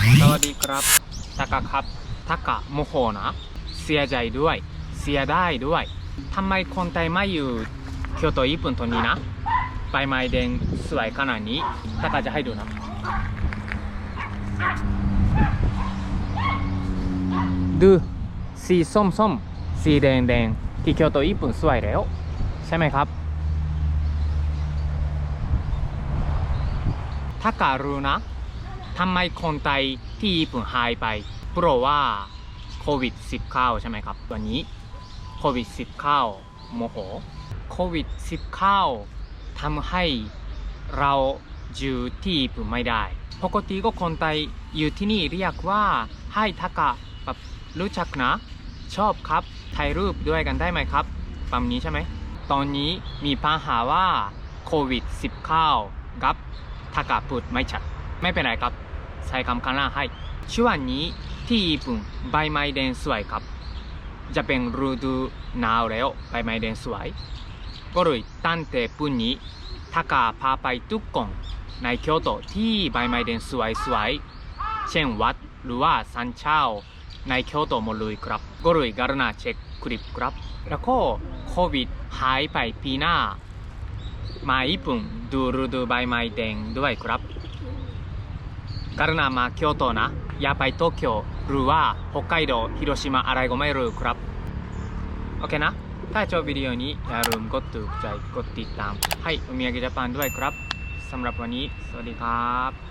สวัสดีครับตากะครับตากะโมโหนะ เสียใจด้วย เสียได้ด้วยทำไมคนไทยไม่อยู่เกียวโตญี่ปุ่นตรงนี้นะใบไม้แดงสวยขนาดนี้ตากะจะให้ดูนะดูสีส้มส้มสีแดงแดงที่เกียวโตญี่ปุ่นสวยแล้ว ใช่ไหมครับถ้าการรู้นะ ทำไมคนไทยที่ญี่ปุ่นหายไป เพราะว่าโควิด -19 ใช่ไหมครับตัวนี้โควิด -19 โมโหโควิด -19 ทำให้เราอยู่ที่ญี่ปุ่นไม่ได้ ปกติก็คนไทยอยู่ที่นี่เรียกว่าให้ทากะแบบรู้จักนะ ชอบครับถ่ายรูปด้วยกันได้ไหมครับปั๊มนี้ใช่ไหม ตอนนี้มีปัญหาว่าโควิด -19 กับทากะพูดไม่ชัด ไม่เป็นไรครับ ใช้คำข้างล่างให้ช่วงนี้ที่ญี่ปุ่นใบไม้แดงสวยครับจะเป็นฤดูหนาวแล้วใบไม้แดงสวยก็เลยตั้งแต่ปุ่นนี้ทากะพาไปทุกคนในเกียวโตที่ใบไม้แดงสวยสวยเช่นวัดหรือว่าสันเช่าในเกียวโตหมดเลยครับก็เลยการณาเช็คคลิปครับแล้วก็โควิดหายไปปีหน้ามาญี่ปุ่นดูฤดูใบไม้แดงด้วยครับ การณามาเกียวโตนะ อย่าไปโตเกียวหรือว่า北海道広島อะไรก็ไม่รู้ครับ โอเคนะ ถ้าชอบวิดีโอนี้อย่าลืมกดถูกใจกดติดตาม ให้おみやげジャパンด้วยครับสำหรับวันนี้ สวัสดีครับ